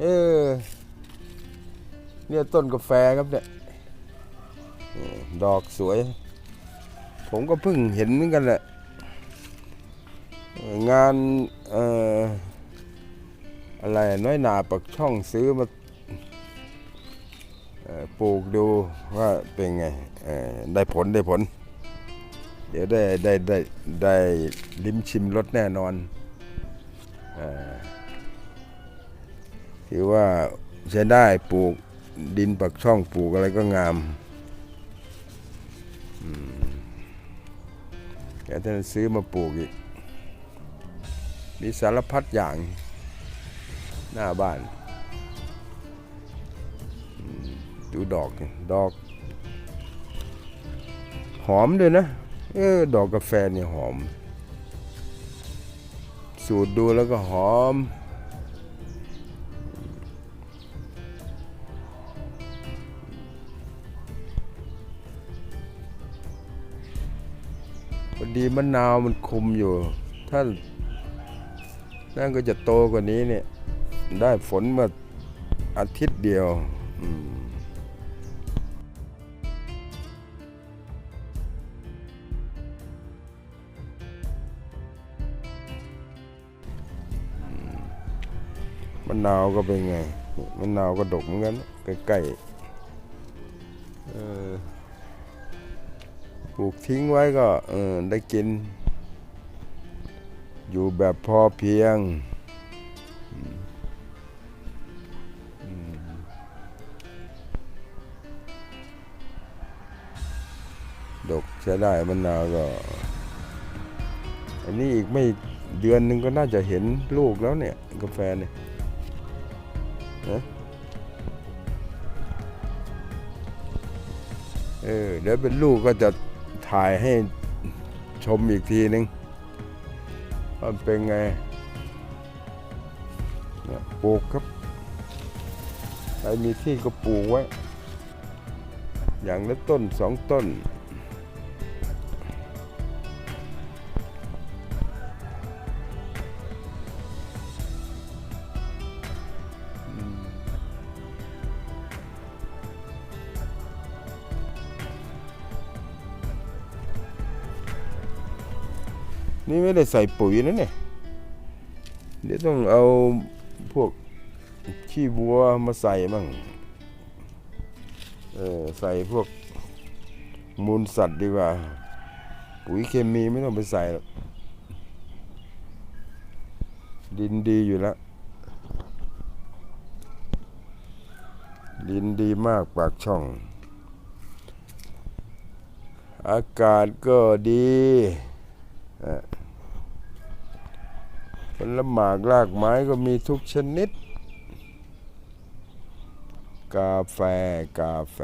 เออเนี่ยต้นกาแฟครับเนี่ยดอกสวย ผมก็เพิ่งเห็นเหมือนกันแหละ งานเอ่ออะไรน้อยหนาปักช่องซื้อมาปลูกดูว่าเป็นไงได้ผลได้ผล เดี๋ยวได้ได้ได้ได้ลิ้มชิมรสแน่นอนอ ถือว่าใช้ได้ปลูกดินปักช่องปลูกอะไรก็งามอแต่ท่านซื้อมาปลูกอีก มีสารพัดอย่างหน้าบ้าน ดูดอกดอก หอมด้วยนะ เออ ดอกกาแฟเนี่ยหอม สูดดูแล้วก็หอม พอดีมะนาวมันคุมอยู่ ถ้านั่นก็จะโตกว่านี้เนี่ย ได้ฝนมาอาทิตย์เดียวมมะนาวก็เป็นไงมะนาวก็ดกเหมือนกันใกล้ๆเออ ปลูกทิ้งไว้ก็เออได้กิน อยู่แบบพอเพียงอืมอืมดกใช้ได้มะนาวก็ อันนี้อีกไม่เดือนหนึ่งก็น่าจะเห็นลูกแล้วเนี่ย กาแฟเนี่ยนะเออเดี๋ยวเป็นลูกก็จะ ถ่ายให้ชมอีกทีนึงมันเป็นไงปลูกครับใครมีที่ก็ปลูกไว้ อย่างละต้นสองต้น นี่ไม่ได้ใส่ปุ๋ยนะเนี่ย เดี๋ยวต้องเอาพวกขี้วัวมาใส่มั่งเออใส่พวกมูลสัตว์ดีกว่า ปุ๋ยเคมีไม่ต้องไปใส่หรอกดินดีอยู่แล้ว ดินดีมากปากช่อง อากาศก็ดีอ่อ ผลหมากรากไม้ก็มีทุกชนิด กาแฟกาแฟ